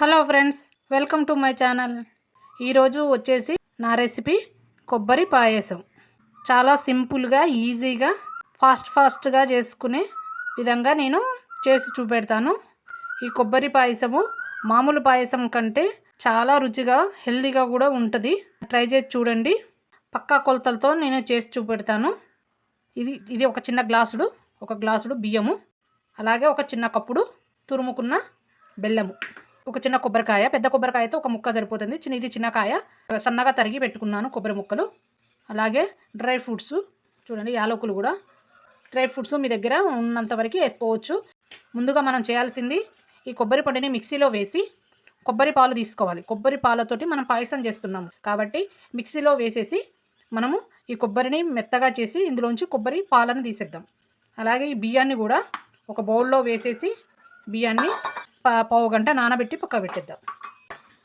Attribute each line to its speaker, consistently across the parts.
Speaker 1: Hello friends welcome to my channel. ఈరోజు వచ్చేసి నా రెసిపీ కొబ్బరి పాయసం. చాలా సింపుల్గా ఈజీగా ఫాస్ట్ ఫాస్ట్గా చేసుకునే విధంగా నేను చేసి చూపెడతాను. ఈ కొబ్బరి పాయసము మామూలు పాయసం కంటే చాలా రుచిగా హెల్తీగా కూడా ఉంటుంది. ట్రై చేసి చూడండి. పక్కా కొలతలతో నేను చేసి చూపెడతాను. ఇది ఇది ఒక చిన్న గ్లాసుడు ఒక గ్లాసుడు బియ్యము అలాగే ఒక చిన్న కప్పుడు తురుముకున్న బెల్లము. ఒక చిన్న కొబ్బరికాయ పెద్ద కొబ్బరికాయతో ఒక ముక్క సరిపోతుంది. చిన్న ఇది చిన్న కాయ. సన్నగా తరిగి పెట్టుకున్నాను కొబ్బరి ముక్కలు. అలాగే డ్రై ఫ్రూట్స్ చూడండి యాలకులు కూడా. డ్రై ఫ్రూట్స్ మీ దగ్గర ఉన్నంత వరకు వేసుకోవచ్చు. ముందుగా మనం చేయాల్సింది ఈ కొబ్బరి పొడిని మిక్సీలో వేసి కొబ్బరి పాలు తీసుకోవాలి. కొబ్బరి పాలతోటి మనం పాయసం చేస్తున్నాము. కాబట్టి మిక్సీలో వేసేసి మనము ఈ కొబ్బరిని మెత్తగా చేసి ఇందులోంచి కొబ్బరి పాలను తీసేద్దాం. అలాగే ఈ బియ్యాన్ని కూడా ఒక బౌల్లో వేసేసి బియ్యాన్ని పావు గంట నానబెట్టి పక్క పెట్టేద్దాం.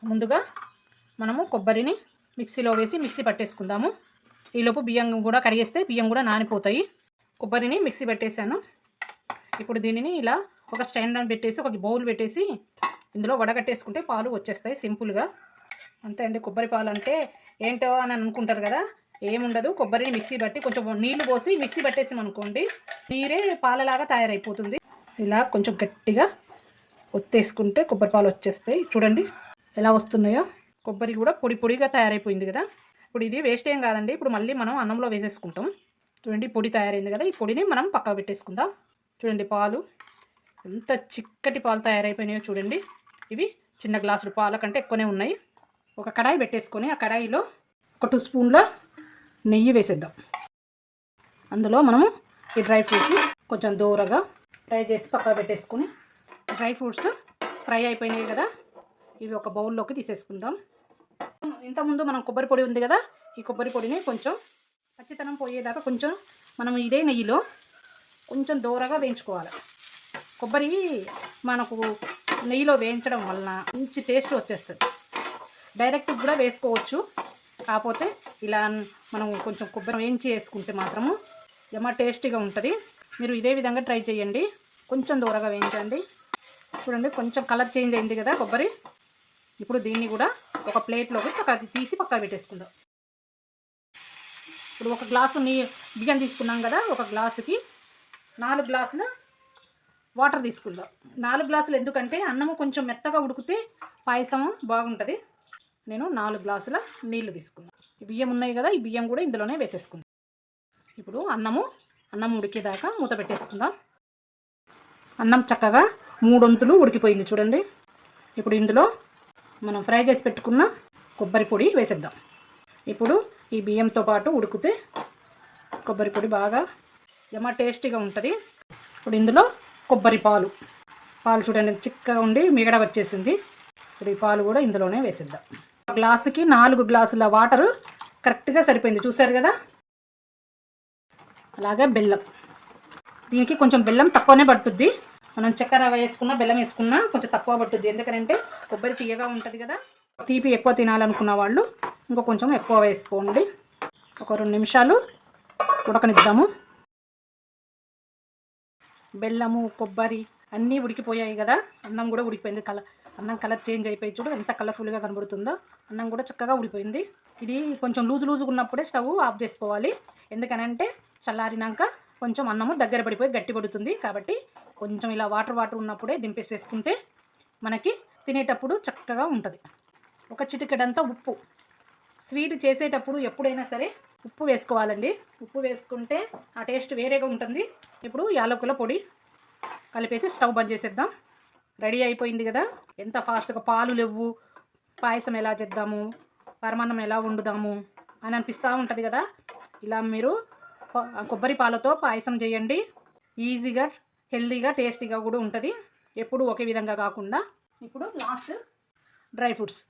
Speaker 1: ముందుగా మనము కొబ్బరిని మిక్సీలో వేసి మిక్సీ పట్టేసుకుందాము. ఈలోపు బియ్యం కూడా కడిగేస్తే బియ్యం కూడా నానిపోతాయి. కొబ్బరిని మిక్సీ పెట్టేశాను. ఇప్పుడు దీనిని ఇలా ఒక స్టాండ్ అని పెట్టేసి ఒక బౌల్ పెట్టేసి ఇందులో వడగట్టేసుకుంటే పాలు వచ్చేస్తాయి సింపుల్గా. అంతే అండి కొబ్బరి పాలు అంటే ఏంటో అని అనుకుంటారు కదా ఏముండదు. కొబ్బరిని మిక్సీ బట్టి కొంచెం నీళ్ళు పోసి మిక్సీ పట్టేసాం అనుకోండి నీరే పాలలాగా తయారైపోతుంది. ఇలా కొంచెం గట్టిగా ఒత్తేసుకుంటే కొబ్బరి పాలు వచ్చేస్తాయి. చూడండి ఎలా వస్తున్నాయో. కొబ్బరి కూడా పొడి పొడిగా తయారైపోయింది కదా. ఇప్పుడు ఇది వేస్ట్ ఏం కాదండి. ఇప్పుడు మళ్ళీ మనం అన్నంలో వేసేసుకుంటాం. చూడండి పొడి తయారైంది కదా. ఈ పొడిని మనం పక్కకు పెట్టేసుకుందాం. చూడండి పాలు. ఎంత చిక్కటి పాలు తయారైపోయినాయో చూడండి. ఇవి చిన్న గ్లాసులు పాల కంటే ఎక్కువనే ఉన్నాయి. ఒక కడాయి పెట్టేసుకొని ఆ కడాయిలో ఒక టూ స్పూన్ల నెయ్యి వేసేద్దాం. అందులో మనము ఈ డ్రై ఫ్రూట్స్ కొంచెం దూరగా ఫ్రై చేసి పక్కన పెట్టేసుకొని డ్రై ఫ్రూట్స్ ఫ్రై అయిపోయినాయి కదా. ఇవి ఒక బౌల్లోకి తీసేసుకుందాం. ఇంతకుముందు మనం కొబ్బరి పొడి ఉంది కదా ఈ కొబ్బరి పొడిని కొంచెం పచ్చితనం పోయేదాకా కొంచెం మనం ఇదే నెయ్యిలో కొంచెం దూరగా వేయించుకోవాలి. కొబ్బరి మనకు నెయ్యిలో వేయించడం వలన మంచి టేస్ట్ వచ్చేస్తుంది. డైరెక్ట్ కూడా వేసుకోవచ్చు. కాకపోతే ఇలా మనం కొంచెం కొబ్బరి వేయించి వేసుకుంటే మాత్రము ఏమో టేస్టీగా ఉంటుంది. మీరు ఇదే విధంగా ట్రై చేయండి. కొంచెం దూరగా వేయించండి. చూడండి కొంచెం కలర్ చేంజ్ అయింది కదా కొబ్బరి. ఇప్పుడు దీన్ని కూడా ఒక ప్లేట్లోకి పక్కకి తీసి పక్కన పెట్టేసుకుందాం. ఇప్పుడు ఒక గ్లాసు నీ బియ్యం తీసుకున్నాం కదా ఒక గ్లాసుకి నాలుగు గ్లాసుల వాటర్ తీసుకుందాం. నాలుగు గ్లాసులు ఎందుకంటే అన్నము కొంచెం మెత్తగా ఉడికితే పాయసం బాగుంటుంది. నేను నాలుగు గ్లాసుల నీళ్ళు తీసుకున్నాను ఈ బియ్యం ఉన్నాయి కదా ఈ బియ్యం కూడా ఇందులోనే వేసేసుకుందాం. ఇప్పుడు అన్నము అన్నం ఉడికేదాకా మూత పెట్టేసుకుందాం. అన్నం చక్కగా మూడొంతులు ఉడికిపోయింది చూడండి. ఇప్పుడు ఇందులో మనం ఫ్రై చేసి పెట్టుకున్న కొబ్బరి పొడి వేసేద్దాం. ఇప్పుడు ఈ బియ్యంతో పాటు ఉడికితే కొబ్బరి పొడి బాగా ఏమో టేస్టీగా ఉంటుంది. ఇప్పుడు ఇందులో కొబ్బరి పాలు. పాలు చూడండి చిక్కగా ఉండి మిగడ వచ్చేసింది. ఇప్పుడు ఈ పాలు కూడా ఇందులోనే వేసేద్దాం. గ్లాసుకి నాలుగు గ్లాసుల వాటరు కరెక్ట్గా సరిపోయింది. చూసారు కదా? అలాగే బెల్లం. దీనికి కొంచెం బెల్లం తక్కువనే పట్టుద్ది మనం చక్కెర వేసుకున్న బెల్లం వేసుకున్నా కొంచెం తక్కువ పట్టుద్ది. ఎందుకంటే కొబ్బరి తీయగా ఉంటుంది కదా తీపి ఎక్కువ తినాలనుకున్న వాళ్ళు ఇంకో కొంచెం ఎక్కువ వేసుకోండి. ఒక రెండు నిమిషాలు ఉడకనిద్దాము. బెల్లము కొబ్బరి అన్నీ ఉడికిపోయాయి కదా అన్నం కూడా ఉడికిపోయింది. కలర్ అన్నం కలర్ చేంజ్ అయిపోయి చూడు ఎంత కలర్ఫుల్గా కనబడుతుందో. అన్నం కూడా చక్కగా ఉడిపోయింది ఇది కొంచెం లూజు లూజుగా ఉన్నప్పుడే స్టవ్ ఆఫ్ చేసుకోవాలి. ఎందుకనంటే చల్లారినాక కొంచెం అన్నము దగ్గర పడిపోయి గట్టి పడుతుంది కాబట్టి కొంచెం ఇలా వాటర్ వాటర్ ఉన్నప్పుడే దింపేసేసుకుంటే మనకి తినేటప్పుడు చక్కగా ఉంటుంది. ఒక చిటికెడంతా ఉప్పు. స్వీట్ చేసేటప్పుడు ఎప్పుడైనా సరే ఉప్పు వేసుకోవాలండి. ఉప్పు వేసుకుంటే ఆ టేస్ట్ వేరేగా ఉంటుంది. ఇప్పుడు యాలకుల పొడి కలిపేసి స్టవ్ బంద్ చేసేద్దాం. రెడీ అయిపోయింది కదా. ఎంత ఫాస్ట్గా పాలు లేవు. పాయసం ఎలా చేద్దాము? పరమాన్నం ఎలా వండుదాము? అని అనిపిస్తూ ఉంటుంది కదా. ఇలా మీరు కొబ్బరి పాలతో పాయసం చేయండి. ఈజీగా హెల్తీగా టేస్టీగా కూడా ఉంటుంది. ఎప్పుడు ఒకే విధంగా కాకుండా ఇప్పుడు లాస్ట్ డ్రై ఫ్రూట్స్.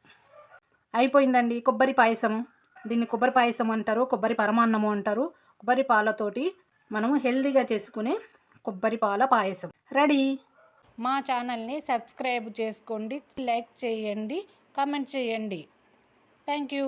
Speaker 1: అయిపోయిందండి కొబ్బరి పాయసం. దీన్ని కొబ్బరి పాయసం అంటారు కొబ్బరి పరమాన్నము అంటారు. కొబ్బరి పాలతోటి మనము హెల్తీగా చేసుకునే కొబ్బరి పాల పాయసం. రెడీ? మా ఛానల్ని సబ్స్క్రైబ్ చేసుకోండి లైక్ చేయండి కామెంట్ చేయండి. Thank you.